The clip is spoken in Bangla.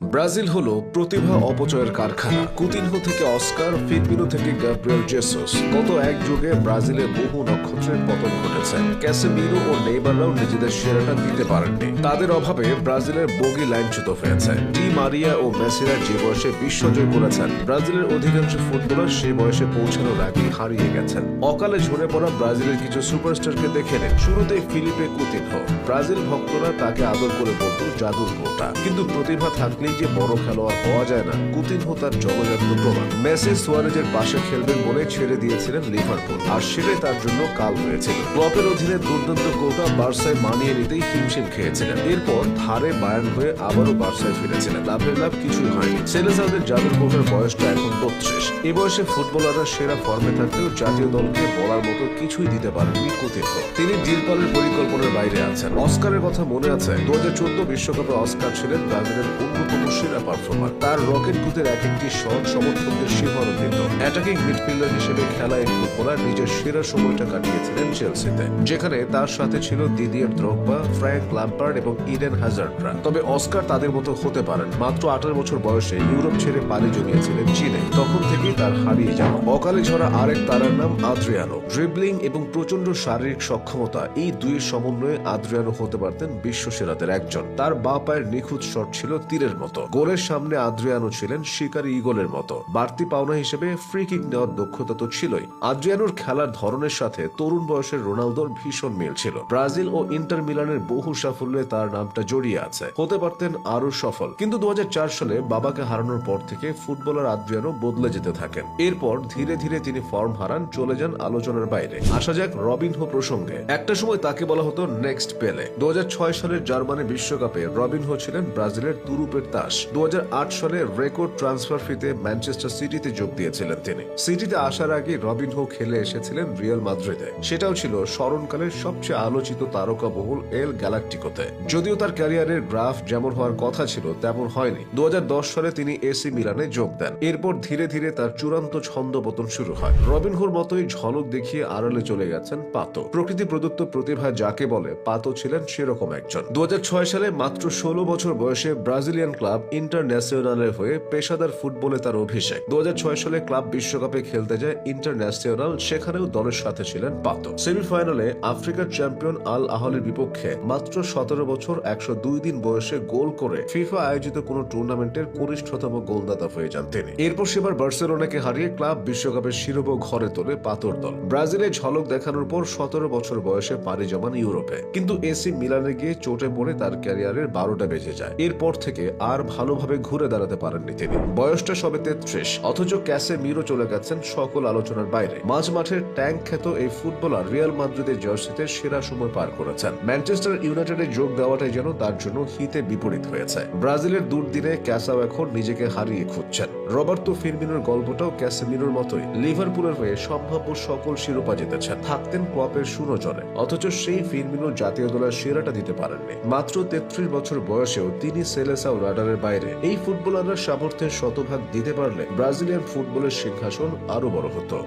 ব্রাজিল হলো প্রতিভা অপচয়ের কারখানা। কুতিনহো থেকে অস্কার ফিরমিনো থেকে গ্যাব্রিয়েল জেসুস। গত এক যুগে ব্রাজিলের বহু নক্ষত্রের পতন ঘটেছে। ক্যাসেমিরো ও নেইমাররাও নিজেদের সেরাটা দিতে পারেননি। তাদের অভাবে ব্রাজিলের বগি লাইনচ্যুত হয়েছে। ডি মারিয়া ও মেসিরা যে বয়সে বিশ্বজয় করেছেন, ব্রাজিলের অধিকাংশ ফুটবলার সেই বয়সে পৌঁছানোর আগেই হারিয়ে গেছেন। অকালে ঝরে পড়া ব্রাজিলের কিছু সুপারস্টারকে দেখে নেন। শুরুতেই ফিলিপে কুতিনহো। ব্রাজিল ভক্তরা তাকে আদর করে বলতো, জাদুর গোটা কিন্তু প্রতিভা থাকলেই যে বড় খেলোয়াড় হওয়া যায় না কুতিনহো তার জগজাত প্রমাণ। মেসি সুয়ারেজের পাশে খেলবেন বলে ছেড়ে দিয়েছিলেন লিভারপুল, আর সেটাই তার জন্য কাল হয়েছিল। ক্লপের অধীনে দুর্দান্ত গোটা বার্সায় মানিয়ে নিতেই হিমশিম খেয়েছিলেন। এরপর ধারে বায়ান হয়ে আবারও বার্সায় ফিরেছিলেন। লাভের লাভ কিছুই হয়নি। সেলেসাদের জাদুর গোটার বয়সটা এখন বত্রিশ। এ বয়সে ফুটবলাররা সেরা ফর্মে থাকলেও জাতীয় দলকে বলার মতো কিছুই দিতে পারেননি কুতিনহো তিনি ডিলপালের পরিকল্পনার বাইরে আছেন। অস্কারের কথা মনে আছে? দু হাজার চোদ্দ বিশ্বকাপে অস্কার ছিলেন ব্রাজিলের অন্যতম সেরা পারফর্মার তার রকেট গুতের এক একটি শট সমর্থকদের শিহরণ দিত অ্যাটাকিং মিডফিল্ডার হিসেবে খেলা এই ফুটবলার নিজের সেরা সময়টা কাটিয়েছিলেন চেলসিতে যেখানে তার সাথে ছিল দিদিয়ার দ্রোগবা ফ্র্যাঙ্ক ল্যাম্পার্ড এবং ইডেন হ্যাজার্ডরা তবে অস্কার তাদের মতো হতে পারেন। মাত্র আঠারো বছর বয়সে ইউরোপ ছেড়ে পাড়ি জমিয়েছিলেন চীনে। তখন থেকেই তার হারিয়ে যাওয়া। অকালে ঝরা আরেক তারার নাম আদ্রিয়ানো। ড্রিবলিং এবং প্রচণ্ড শারীরিক সক্ষমতা এই দুই সমন্বয়ে আদ্রিয়ানো হতে পারতেন বিশ্ব সেরাদের একজন। তার বা পায়ের নিখুঁত শট ছিল তীরের মতো। গোলের সামনে আদ্রিয়ানো ছিলেন শিকারী ইগলের মতো। বাড়তি পাওনা হিসেবে ফ্রি কিক নেওয়ার দক্ষতা তো ছিলই। আদ্রিয়ানোর খেলার ধরনের সাথে তরুণ বয়সের রোনালদোর ভীষণ মিল ছিল। ব্রাজিল ও ইন্টার মিলানের বহু সাফল্যে তার নামটা জড়িয়ে আছে। হতে পারতেন আরও সফল। কিন্তু দু সালে বাবাকে হারানোর পর থেকে ফুটবলার আদ্রিয়ানো বদলে যেতে থাকেন। এরপর ধীরে ধীরে তিনি ফর্ম হারান, চলে যান আলোচনার বাইরে। আসা যাক রবিনহো প্রসঙ্গে। একটা সময় তাকে বলা হতো নেক্সট পেলে দু হাজার ছয় সালের জার্মানি বিশ্বকাপে রবিনহো ছিলেন ব্রাজিলের তুরুপের তাস দু সালে রেকর্ড ট্রান্সফার ফিতে ম্যানচেস্টার সিটিতে যোগ দিয়েছিলেন তিনি। সিটিতে আসার আগে রবিনহো খেলে এসেছিলেন রিয়াল মাদ্রিদে। সেটাও ছিল স্মরণকালের সবচেয়ে আলোচিত তারকা বহুল এল গ্যালাকটিকোতে। যদিও তার ক্যারিয়ারের গ্রাফ যেমন হওয়ার কথা ছিল, তেমন হয়নি। দুহাজার দশ সালে তিনি এসি মিলানে যোগ দেন। এরপর ধীরে ধীরে তার চূড়ান্ত ছন্দপতন শুরু হয়। রবিনহুর মতোই ঝলক দেখিয়ে আড়ালে চলে গেছেন পাতো। প্রকৃতি প্রদত্ত প্রতিভা যাকে বলে, পাতো ছিলেন সেরকম একজন। দু হাজার ছয় সালে মাত্র ষোলো বছর বয়সে ব্রাজিলিয়ান ক্লাব ইন্টারন্যাশনালের হয়ে পেশাদার ফুটবলে তার অভিষেক। দু সালে ক্লাব বিশ্বকাপে খেলতে যায় ইন্টারন্যাশনাল, সেখানেও দলের সাথে ছিলেন পাতো সেমিফাইনালে আফ্রিকার চ্যাম্পিয়ন আল আহলের বিপক্ষে মাত্র সতেরো বছর, একশো দুই দিন বয়সে গোল করে ফিফা আয়োজিত কোন টুর্নামেন্টের কনিষ্ঠতম গোলদাতা হয়ে যান তিনি। এরপর সেবার বার্সেলোনাকে হারিয়ে ক্লাব বিশ্বকাপের শিরোপা ঘরে তোলে পাতর দল। ব্রাজিলে ঝলক দেখানোর পর সতেরো বছর বয়সে পাড়ি জমান ইউরোপে। কিন্তু এসি মিলানে গিয়ে চোটে পড়ে তার ক্যারিয়ারের বারোটা বেজে যায়। এরপর থেকে আর ভালোভাবে ঘুরে দাঁড়াতে পারেননি তিনি। বয়সটা সবে তেত্রিশ, অথচ ক্যাসে মিরো চলে গেছেন সকল আলোচনার বাইরে। মাঝ মাঠের ট্যাঙ্ক খ্যাত এই ফুটবলার রিয়াল মাদ্রিদের জার্সিতে সেরা সময় পার করেছেন। ম্যানচেস্টার ইউনাইটেডে যোগ দেওয়াটাই যেন তার জন্য হিতে বিপরীত হয়েছে। ব্রাজিলের দুর্দিনে ক্যাসাও এখন নিজেকে হারিয়ে খুঁজছেন। রবার্তো ফিরমিনোর গল্পটাও ক্যাসেমিনোর মতোই লিভারপুলের হয়ে সম্ভাব্য সকল শিরোপা জিতেছেন। থাকতেন ক্লপের সুনজরে, অথচ সেই ফিরমিনো জাতীয় দলের সেরাটা দিতে পারেননি। মাত্র তেত্রিশ বছর বয়সেও তিনি সেলেসাও রাডারের বাইরে। এই ফুটবলাররা সামর্থ্যের শতভাগ দিতে পারলে ব্রাজিলিয়ান ফুটবলের সিংহাসন আরও বড় হতো।